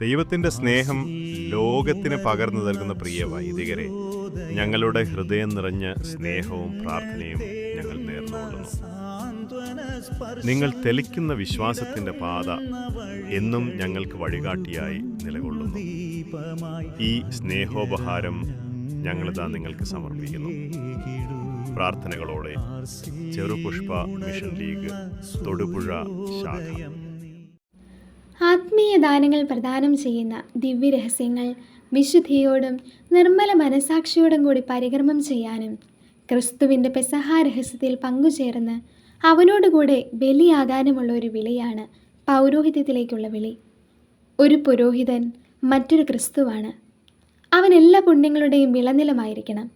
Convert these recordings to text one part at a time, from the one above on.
ദൈവത്തിന്റെ സ്നേഹം ലോകത്തിന് പകർന്നു നൽകുന്ന പ്രിയ വൈദികരെ ഞങ്ങളുടെ ഹൃദയം നിറഞ്ഞ സ്നേഹവും പ്രാർത്ഥനയും ഞങ്ങൾ നേർന്നുകൊള്ളുന്നു. നിങ്ങൾ തെളിക്കുന്ന വിശ്വാസത്തിന്റെ പാത എന്നും ഞങ്ങൾക്ക് വഴികാട്ടിയായി നിലകൊള്ളുന്നു. ഈ സ്നേഹോപഹാരം ഞങ്ങളിതാ നിങ്ങൾക്ക് സമർപ്പിക്കുന്നു. പ്രാർത്ഥനകളോടെ ചെറുപുഷ്പ മിഷൻ ലീഗ് തൊടുപുഴ ശാഖ. ആത്മീയ ദാനങ്ങൾ പ്രദാനം ചെയ്യുന്ന ദിവ്യരഹസ്യങ്ങൾ വിശുദ്ധിയോടും നിർമ്മല മനസാക്ഷിയോടും കൂടി പരികർമ്മം ചെയ്യാനും ക്രിസ്തുവിന്റെ പെസഹാ രഹസ്യത്തിൽ പങ്കുചേർന്ന് അവനോടുകൂടെ ബലിയാകാനുമുള്ള ഒരു വിളിയാണ് പൗരോഹിത്യത്തിലേക്കുള്ള വിളി. ഒരു പുരോഹിതൻ മറ്റൊരു ക്രിസ്തുവാണ്. അവൻ എല്ലാ പുണ്യങ്ങളുടെയും വിളനിലമായിരിക്കണം.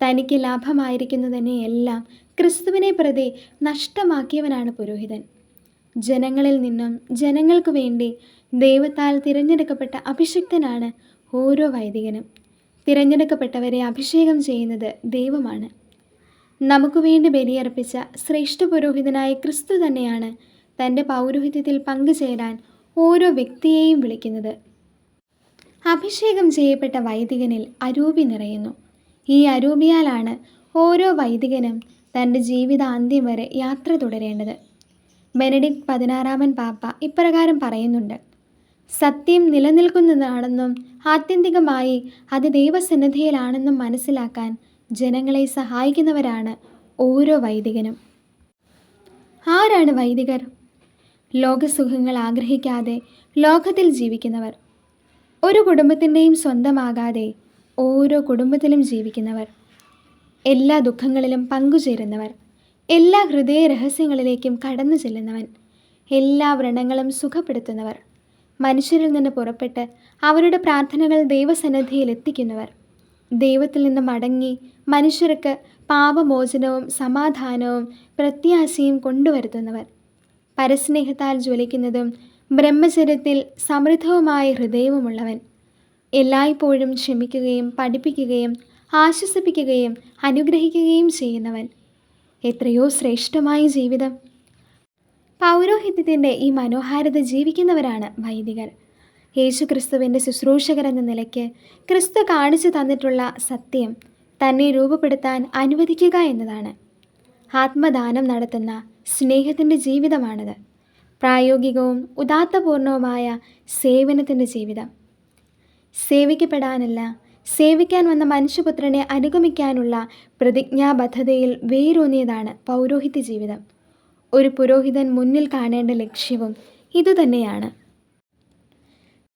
തനിക്ക് ലാഭമായിരിക്കുന്നതിനെയെല്ലാം ക്രിസ്തുവിനെ പ്രതി നഷ്ടമാക്കിയവനാണ് പുരോഹിതൻ. ജനങ്ങളിൽ നിന്നും ജനങ്ങൾക്ക് വേണ്ടി ദൈവത്താൽ തിരഞ്ഞെടുക്കപ്പെട്ട അഭിഷിക്തനാണ് ഓരോ വൈദികനും. തിരഞ്ഞെടുക്കപ്പെട്ടവരെ അഭിഷേകം ചെയ്യുന്നത് ദൈവമാണ്. നമുക്ക് വേണ്ടി ബലിയർപ്പിച്ച ശ്രേഷ്ഠ പുരോഹിതനായ ക്രിസ്തു തന്നെയാണ് തന്റെ പൗരോഹിത്യത്തിൽ പങ്കുചേരാൻ ഓരോ വ്യക്തിയെയും വിളിക്കുന്നത്. അഭിഷേകം ചെയ്യപ്പെട്ട വൈദികനിൽ അരൂപി നിറയുന്നു. ഈ അരൂപിയാലാണ് ഓരോ വൈദികനും തന്റെ ജീവിതാന്ത്യം വരെ യാത്ര തുടരേണ്ടത്. ബെനഡിക്ട് പതിനാറാമൻ പാപ്പ ഇപ്രകാരം പറയുന്നുണ്ട്. സത്യം നിലനിൽക്കുന്നതാണെന്നും ആത്യന്തികമായി അത് ദൈവസന്നിധിയിലാണെന്നും മനസ്സിലാക്കാൻ ജനങ്ങളെ സഹായിക്കുന്നവരാണ് ഓരോ വൈദികനും. ആരാണ് വൈദികർ? ലോകസുഖങ്ങൾ ആഗ്രഹിക്കാതെ ലോകത്തിൽ ജീവിക്കുന്നവർ. ഒരു കുടുംബത്തിന്റെയും സ്വന്തമാകാതെ ഓരോ കുടുംബത്തിലും ജീവിക്കുന്നവർ. എല്ലാ ദുഃഖങ്ങളിലും പങ്കുചേരുന്നവർ. എല്ലാ ഹൃദയ രഹസ്യങ്ങളിലേക്കും കടന്നു ചെല്ലുന്നവൻ എല്ലാ വ്രണങ്ങളും സുഖപ്പെടുത്തുന്നവർ മനുഷ്യരിൽ നിന്ന് പുറപ്പെട്ട് അവരുടെ പ്രാർത്ഥനകൾ ദൈവസന്നിധിയിൽ എത്തിക്കുന്നവർ ദൈവത്തിൽ നിന്ന് മടങ്ങി മനുഷ്യർക്ക് പാപമോചനവും സമാധാനവും പ്രത്യാശയും കൊണ്ടുവരുത്തുന്നവർ പരസ്നേഹത്താൽ ജ്വലിക്കുന്നതും ബ്രഹ്മചര്യത്തിൽ സമൃദ്ധവുമായ ഹൃദയവുമുള്ളവൻ എല്ലായ്പ്പോഴും ക്ഷമിക്കുകയും പഠിപ്പിക്കുകയും ആശ്വസിപ്പിക്കുകയും അനുഗ്രഹിക്കുകയും ചെയ്യുന്നവൻ. എത്രയോ ശ്രേഷ്ഠമായ ജീവിതം. പൗരോഹിത്യത്തിന്റെ ഈ മനോഹാരിത ജീവിക്കുന്നവരാണ് വൈദികർ. യേശു ക്രിസ്തുവിന്റെ ശുശ്രൂഷകർ എന്ന നിലയ്ക്ക് ക്രിസ്തു കാണിച്ചു തന്നിട്ടുള്ള സത്യം തന്നെ രൂപപ്പെടുത്താൻ അനുവദിക്കുക എന്നതാണ്. ആത്മദാനം നടത്തുന്ന സ്നേഹത്തിന്റെ ജീവിതമാണിത്. പ്രായോഗികവും ഉദാത്തപൂർണവുമായ സേവനത്തിന്റെ ജീവിതം. സേവിക്കപ്പെടാനല്ല സേവിക്കാൻ വന്ന മനുഷ്യപുത്രനെ അനുഗമിക്കാനുള്ള പ്രതിജ്ഞാബദ്ധതയിൽ വേരൂന്നിയതാണ് പൗരോഹിത്യ ജീവിതം. ഒരു പുരോഹിതൻ മുന്നിൽ കാണേണ്ട ലക്ഷ്യവും ഇതുതന്നെയാണ്.